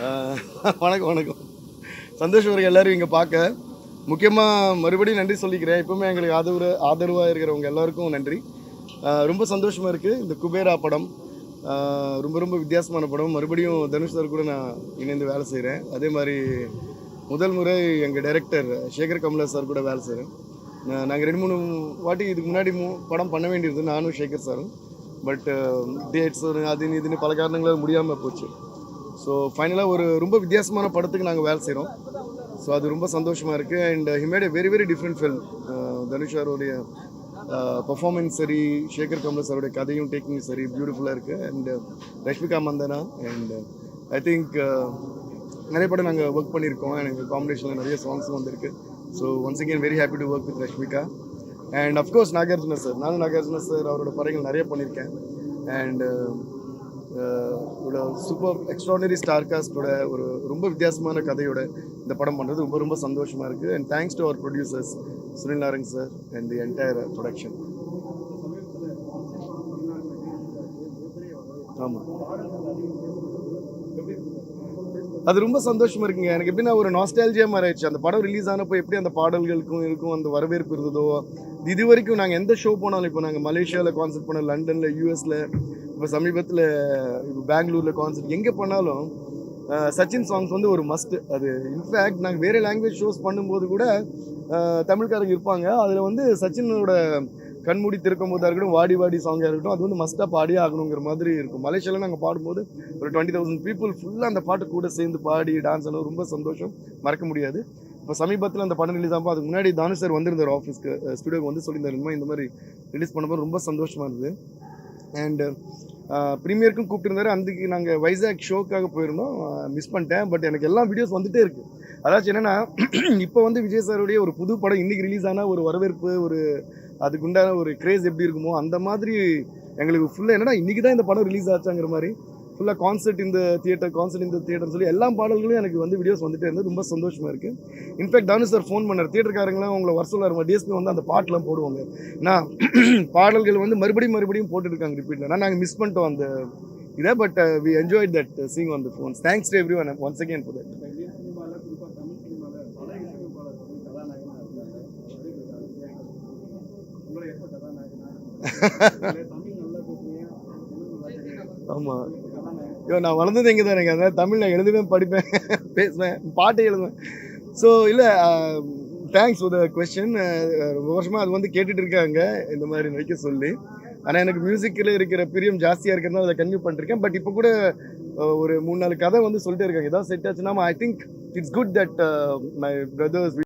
வணக்கம் வணக்கம். சந்தோஷம் இருக்கு எல்லோரும் இங்கே பார்க்க. முக்கியமாக மறுபடியும் நன்றி சொல்லிக்கிறேன். எப்பவுமே எங்களுக்கு ஆதரவு ஆதரவாக இருக்கிறவங்க எல்லாருக்கும் நன்றி. ரொம்ப சந்தோஷமாக இருக்குது இந்த குபேரா படம் ரொம்ப ரொம்ப வித்தியாசமான படம். மறுபடியும் தனுஷ் சார் கூட நான் இணைந்து வேலை செய்கிறேன் அதே மாதிரி முதல் முறை எங்கள் டைரக்டர் சேகர் கமலா சார் கூட வேலை செய்கிறேன் நாங்கள் ரெண்டு மூணு வாட்டி இதுக்கு முன்னாடி மூ படம் பண்ண வேண்டியது நானும் சேகர் சாரும். பட் டேட்ஸ் அது இதுன்னு பல காரணங்களால் முடியாமல் போச்சு. ஸோ ஃபைனலாக ஒரு ரொம்ப வித்தியாசமான படத்துக்கு நாங்கள் வேலை செய்கிறோம் ஸோ அது ரொம்ப சந்தோஷமாக இருக்குது and he made a very very different film Dhanush சாரோடைய performance சரி சேகர் கமல சாருடைய கதையும் டேக்கிங் சரி பியூட்டிஃபுல்லாக இருக்குது and Rashmika Mandanna and I think நிறைய படம் நாங்கள் ஒர்க் பண்ணியிருக்கோம். எனக்கு காம்பினேஷனில் நிறைய சாங்ஸும் வந்திருக்கு. So once again very happy to work with Rashmika and of course Nagarjuna sir நானும் நாகார்ஜுன சார் அவரோட படங்கள் நிறைய பண்ணியிருக்கேன். அண்ட் சூப்பர் எக்ஸ்ட்ராடனரி ஸ்டார் காஸ்டோட ஒரு ரொம்ப வித்தியாசமான கதையோட இந்த படம் பண்ணுறது ரொம்ப ரொம்ப சந்தோஷமாக இருக்குது and thanks to our producers Sunil Narang sir and the entire production ஆமாம் அது ரொம்ப சந்தோஷமா இருக்குங்க. எனக்கு எப்படின்னா ஒரு நாஸ்டாலஜியா மாறிடுச்சு அந்த படம் ரிலீஸ் ஆனப்போ எப்படி அந்த பாடல்களுக்கும் இருக்கும் அந்த வரவேற்பு இருந்ததோ இது வரைக்கும் நாங்கள் எந்த ஷோ போனாலும் இப்போ நாங்கள் மலேசியாவில் கான்சர்ட் பண்ணோம் லண்டனில் யூஎஸில் இப்போ சமீபத்தில் இப்போ பெங்களூரில் கான்சர்ட் எங்கே பண்ணாலும் சச்சின் சாங்ஸ் வந்து ஒரு மஸ்ட் அது இன்ஃபேக்ட் நாங்கள் வேறு லாங்குவேஜ் ஷோஸ் பண்ணும்போது கூட தமிழ்காரங்க இருப்பாங்க. அதில் வந்து சச்சினோட கண்மூடி திறக்கும் போதாக இருக்கட்டும் வாடி வாடி சாங்காக இருக்கட்டும் அது வந்து மஸ்ட்டாக பாடியே ஆகணுங்கிற மாதிரி இருக்கும். மலேசியாவில் நாங்கள் பாடும்போது ஒரு டுவெண்ட்டி தௌசண்ட் பீப்புள் ஃபுல்லாக அந்த பாட்டு கூட சேர்ந்து பாடி டான்ஸ் எல்லாம் ரொம்ப சந்தோஷம். மறக்க முடியாது. இப்போ சமீபத்தில் அந்த படம் ரிலீஸ் ஆகும் அதுக்கு முன்னாடி தானு சார் வந்திருந்தார் ஆஃபீஸ்க்கு ஸ்டுடியோக்கு வந்து சொல்லியிருந்தார் இந்த மாதிரி இந்த மாதிரி ரிலீஸ் பண்ணும்போது ரொம்ப சந்தோஷமாக இருந்தது. அண்டு ப்ரீமியருக்கும் uh, கூப்பிட்டுருந்தாரு. அன்றைக்கி நாங்கள் வைசாக் ஷோக்காக போயிருந்தோம். மிஸ் பண்ணிட்டேன். பட் எனக்கு எல்லா வீடியோஸ் வந்துட்டே இருக்குது அதாச்சும் என்னென்னா இப்போ வந்து விஜய் சாருடைய ஒரு புது படம் இன்றைக்கி ரிலீஸ் ஆன ஒரு வரவேற்பு ஒரு அதுக்குண்டான ஒரு க்ரேஸ் எப்படி இருக்குமோ அந்த மாதிரி எங்களுக்கு ஃபுல்லாக என்னன்னா இன்றைக்கி தான் இந்த படம் ரிலீஸ் ஆச்சாங்கிற மாதிரி ஃபுல்லாக கான்சர்ட் இந்த தியேட்டர் கான்சர்ட் இந்த தியேட்டர்னு சொல்லி எல்லா பாடல்களும் எனக்கு வந்து வீடியோஸ் வந்துட்டே இருந்தது. ரொம்ப சந்தோஷமாக இருக்குது இன்ஃபேக்ட் தானு சார் ஃபோன் பண்ணார். தியேட்டர்காரங்களாம் உங்களை வர சொல்லுவார் டிஎஸ்பி வந்து அந்த பாட்டெலாம் போடுவாங்க. நான் பாடல்கள் வந்து மறுபடியும் மறுபடியும் போட்டுருக்காங்க ரிப்பீட்டில் நான் நாங்கள் மிஸ் பண்ணிட்டோம் அந்த இதை but we enjoy that seeing on the phones thanks to everyone once again for that ஆமாம் ஐயோ நான் வளர்ந்தது எங்கே தான் எனக்கு. அதனால் நான் எழுதுவேன் படிப்பேன் பேசுவேன் பாட்டு எழுதுவேன். ஸோ இல்லை தேங்க்ஸ் ஃபார் த கொஸ்டின் ரொம்ப வருஷமாக அது வந்து கேட்டுட்டு இருக்காங்க இந்த மாதிரி நினைக்க சொல்லி. ஆனால் எனக்கு மியூசிக்கில் இருக்கிற பிரியம் ஜாஸ்தியாக இருக்கிறதுனால அதை கன்யூ பண்ணிருக்கேன். பட் இப்போ கூட ஒரு மூணு நாலு கதை வந்து சொல்லிட்டே இருக்காங்க. ஏதாவது செட் ஆச்சுன்னா I think it's good that my brothers